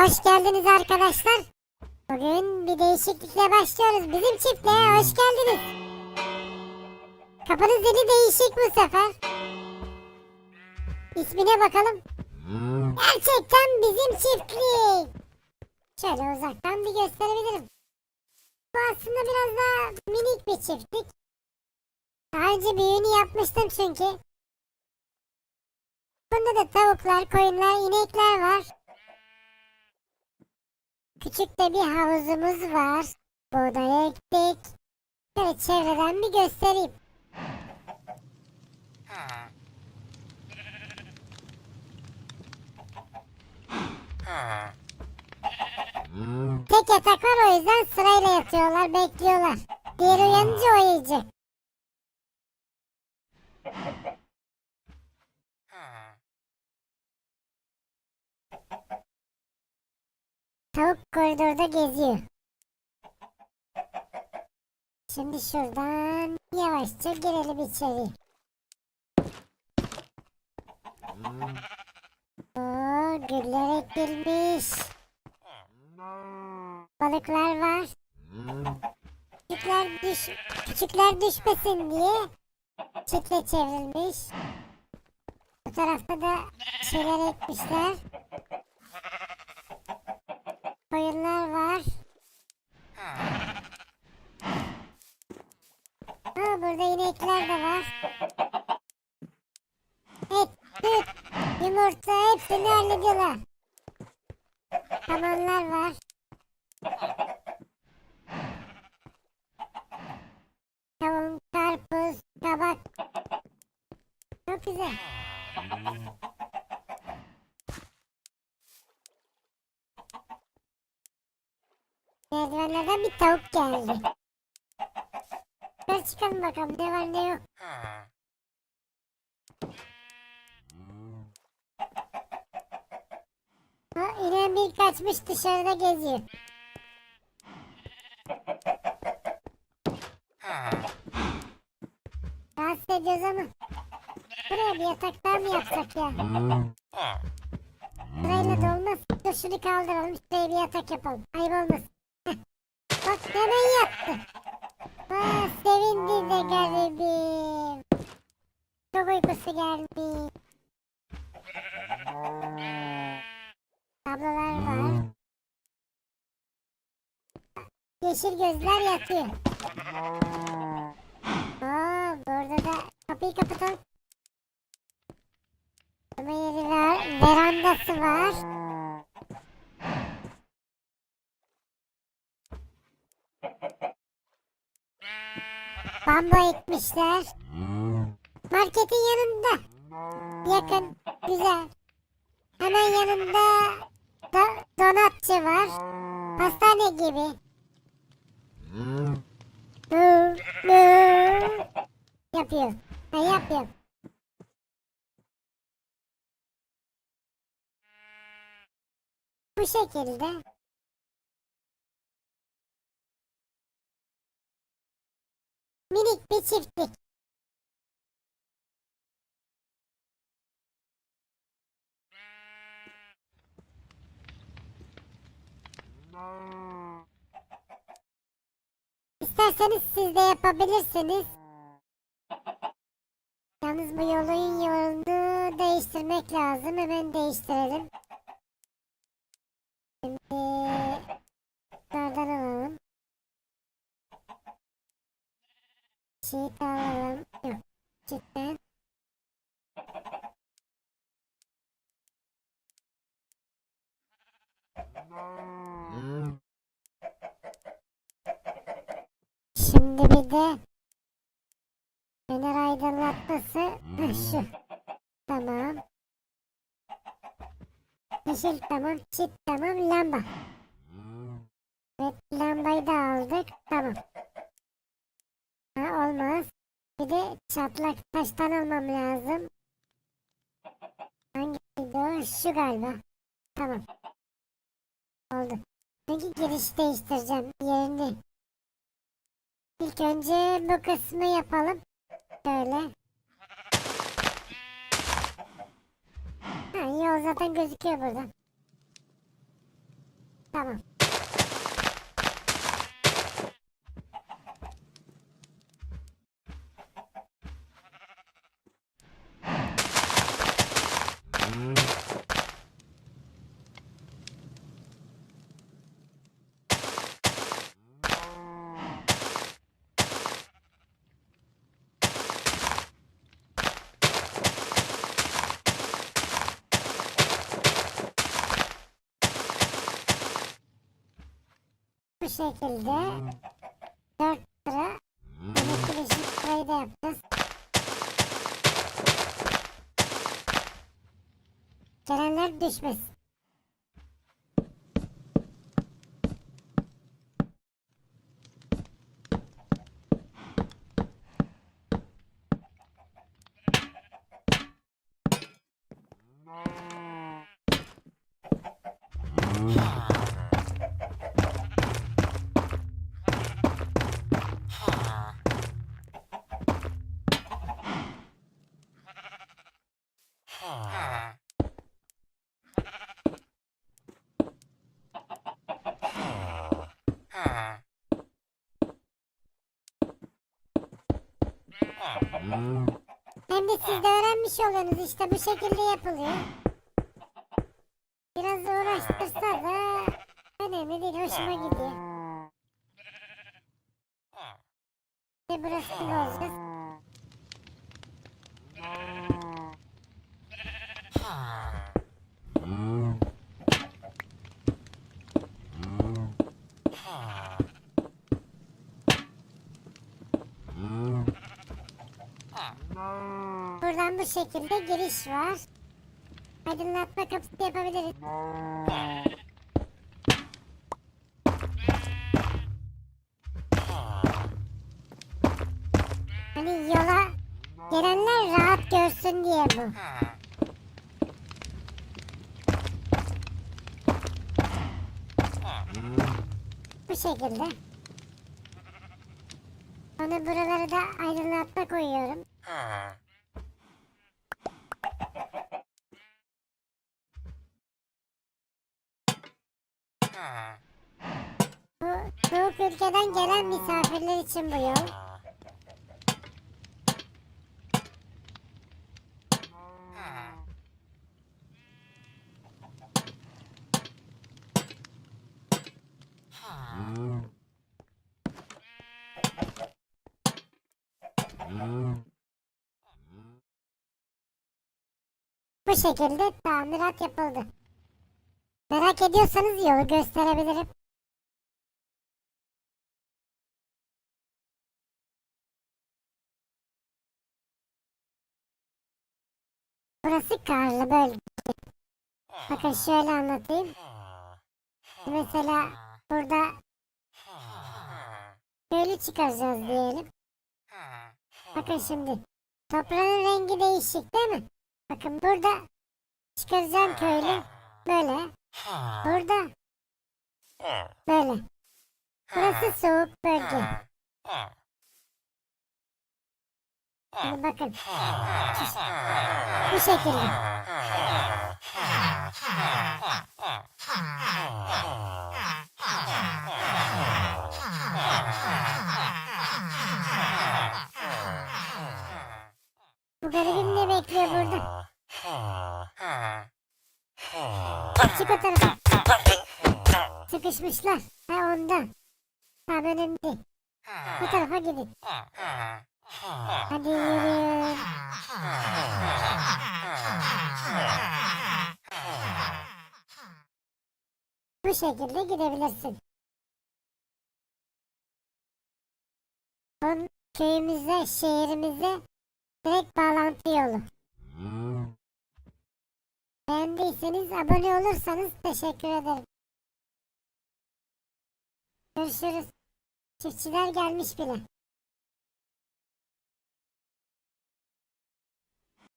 Hoş geldiniz arkadaşlar. Bugün bir değişiklikle başlıyoruz. Bizim çiftliğe hoş geldiniz. Kapının zili değişik bu sefer. İsmine bakalım. Gerçekten bizim çiftlik. Şöyle uzaktan bir gösterebilirim. Bu aslında biraz daha minik bir çiftlik. Daha önce büyüğünü yapmıştım çünkü. Bunda da tavuklar, koyunlar, inekler var. Küçük de bir havuzumuz var. Buğday ektik. Şöyle çevreden bir göstereyim. Tek yatak var o yüzden sırayla yatıyorlar, bekliyorlar. Diğeri uyanınca o yiyecek. Tavuk koridorda geziyor. Şimdi şuradan yavaşça girelim içeri. Oo, güller ekilmiş. Balıklar var. Küçükler, düş küçükler düşmesin diye çitle çevrilmiş. Bu tarafta da şeyler ekmişler. Koyunlar var. Ha, burada inekler de var. Et, süt, yumurta hepsini hallediyorlar. Samanlar var. Kavun, karpuz, kabak. Çok güzel. Merdivenlerden bir tavuk geldi. Gel çıkalım bakalım ne var ne yok. Ha, ineğin bir kaçmış dışarıda geziyor. Rahatsız ediyoruz ama. Buraya bir yatak daha mı yapsak ya? Burayla da olmaz. Dur şunu kaldıralım. Şuraya bir yatak yapalım. Ayıp olmasın. Bak hemen yattı. Aa, sevindi de garibim. Çok uykusu geldi. Tablolar var. Yeşil gözler yatıyor. Aa, burada da kapıyı kapatalım. Ama yeri var. Verandası var. Bambu ekmişler. Marketin yanında. Yakın. Güzel. Hemen yanında da donatçı var. Pastane gibi. Yapıyor. Ha, yapıyor. Bu şekilde. Minik bir çiftlik. İsterseniz siz de yapabilirsiniz. Yalnız bu yolun yolunu değiştirmek lazım. Hemen değiştirelim. Şimdi şuradan alalım. Sheet alalım. Yok. Cidden. Şimdi bir de fener aydınlatması şu. Tamam. Yeşil tamam, çit tamam, lamba. Evet, lambayı da aldık. Tamam. Ha, olmaz. Bir de çatlak taştan almam lazım. Hangisiydi o? Şu galiba. Tamam. Oldu. Çünkü giriş değiştireceğim yerini. İlk önce bu kısmı yapalım. Şöyle. Ha, yol zaten gözüküyor buradan. Tamam. Bu şekilde 4 lira elektrik parayı da yapacağız. Gelenler düşmesin. Hem de siz de öğrenmiş oluyorsunuz işte bu şekilde yapılıyor. Biraz uğraştırsa da önemli değil hoşuma gidiyor. Ve burası olacağız. Bu şekilde giriş var. Aydınlatma kapısı yapabiliriz. Hani yola gelenler rahat görsün diye bu. Bu şekilde. Onu buraları da aydınlatma koyuyorum. Bu soğuk ülkeden gelen misafirler için bu yol. Bu şekilde tamirat yapıldı. Merak ediyorsanız yolu gösterebilirim. Burası karlı bölge. Bakın şöyle anlatayım. Mesela burada köylü çıkaracağız diyelim. Bakın şimdi toprağın rengi değişik değil mi? Bakın burada çıkaracağım köylü böyle. Burada böyle. Burası soğuk bölge. Şimdi bakın. Bu şekilde. Bu garibim ne bekliyor burada? Çık o tarafa. Sıkışmışlar. Ha ondan. Tamam önemli değil. Bu tarafa gidin. Hadi yürüyün. Bu şekilde gidebilirsin. Onun köyümüze, şehrimize direkt bağlantı yolu. Beğendiyseniz abone olursanız teşekkür ederim. Görüşürüz. Çiftçiler gelmiş bile.